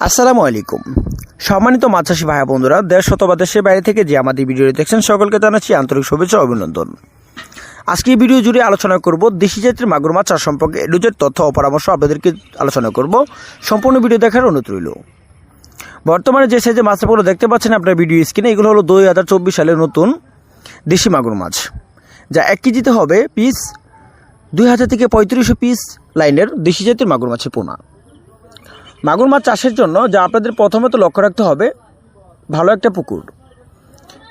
আসসালামু আলাইকুম। সম্মানিত মাছ চাষী ভাই বন্ধুরা দেশ অথবা দেশের বাইরে থেকে যে আমাদের ভিডিও দেখছেন, সকলকে জানাচ্ছি আন্তরিক শুভেচ্ছা অভিনন্দন। আজকে এই ভিডিও জুড়ে আলোচনা করব দেশি জাতের মাগুর মাছ চাষ সম্পর্কে এডুজের তথ্য ও পরামর্শ আপনাদেরকে আলোচনা করব। সম্পূর্ণ ভিডিও দেখার অনুরোধ রইল। বর্তমানে যে সাইজে মাছগুলো দেখতে পাচ্ছেন আপনার ভিডিও স্ক্রিনে, এগুলো হলো দুই হাজার চব্বিশ সালের নতুন দেশি মাগুর মাছ, যা এক কেজিতে হবে পিস দুই হাজার থেকে পঁয়ত্রিশশো পিস লাইনের দেশি জাতের মাগুর মাছের পোনা। মাগুর মাছ চাষের জন্য যা আপনাদের প্রথমত লক্ষ্য রাখতে হবে, ভালো একটা পুকুর।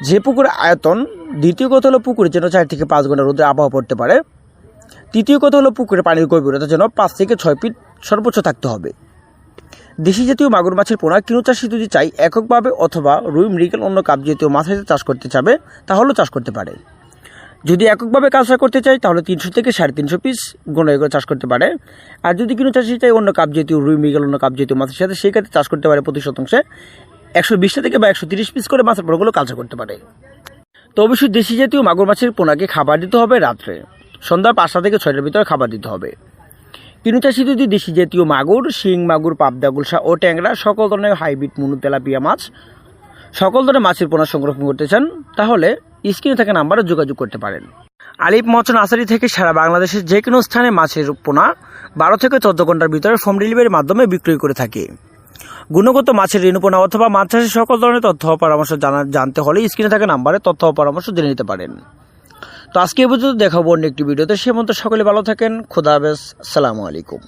যে পুকুরের আয়তন, দ্বিতীয় কথা হলো পুকুরে যেন চার থেকে পাঁচ ঘণ্টা রোদে আবহাওয়া পড়তে পারে। তৃতীয় কথা হলো পুকুরে পানির গভীরতা যেন পাঁচ থেকে ছয় ফিট সর্বোচ্চ থাকতে হবে। দেশি জাতীয় মাগুর মাছের পোনা কিনো চাষি যদি চাই, এককভাবে অথবা রুই, মৃগেল, অন্য কাপ জাতীয় মাছের চাষ করতে চাবে, তাহলেও চাষ করতে পারে। যদি এককভাবে কাজ করতে চাই তাহলে তিনশো থেকে সাড়ে তিনশো পিস গন্ডাই করে চাষ করতে পারে। আর যদি কোনো চাষি চাই অন্য কাপ জাতীয়, রুই, মৃগেল, অন্য কাপ জাতীয় মাছের সাথে সেই ক্ষেত্রে চাষ করতে পারে প্রতি শতাংশে একশো বিশটা থেকে বা একশো তিরিশ পিস করে মাছের পোনাগুলো কালচা করতে পারে। তো অবশ্যই দেশি জাতীয় মাগুর মাছের পোনাকে খাবার দিতে হবে রাত্রে। সন্ধ্যা পাঁচটা থেকে ছয়টার ভিতরে খাবার দিতে হবে। কিনু চাষি যদি দেশি জাতীয় মাগুর, শিং, মাগুর, পাবদা, গুলশা ও ট্যাংরা সকল ধরনের হাইব্রিড মুনু তেলাপিয়া মাছ, সকল ধরনের মাছের পোনা সংরক্ষণ করতে চান, তাহলে স্ক্রিনে থাকা নাম্বারে যোগাযোগ করতে পারেন। আলিপ মচন আসারি থেকে সারা বাংলাদেশের যে কোনো স্থানে মাছের পোনা বারো থেকে চোদ্দ ঘণ্টার ভিতরে হোম ডেলিভারির মাধ্যমে বিক্রয় করে থাকে। গুণগত মাছের ঋণপোনা অথবা মাছ চাষের সকল ধরনের তথ্য পরামর্শ জানা জানতে হলে স্ক্রিনে থাকা নাম্বারে তথ্য পরামর্শ জেনে নিতে পারেন। তো আজকে এ পর্যন্ত দেখাবো অন্য একটি ভিডিওতে। সে মতো সকলে ভালো থাকেন। খুদা হাফেজ। সালামু আলাইকুম।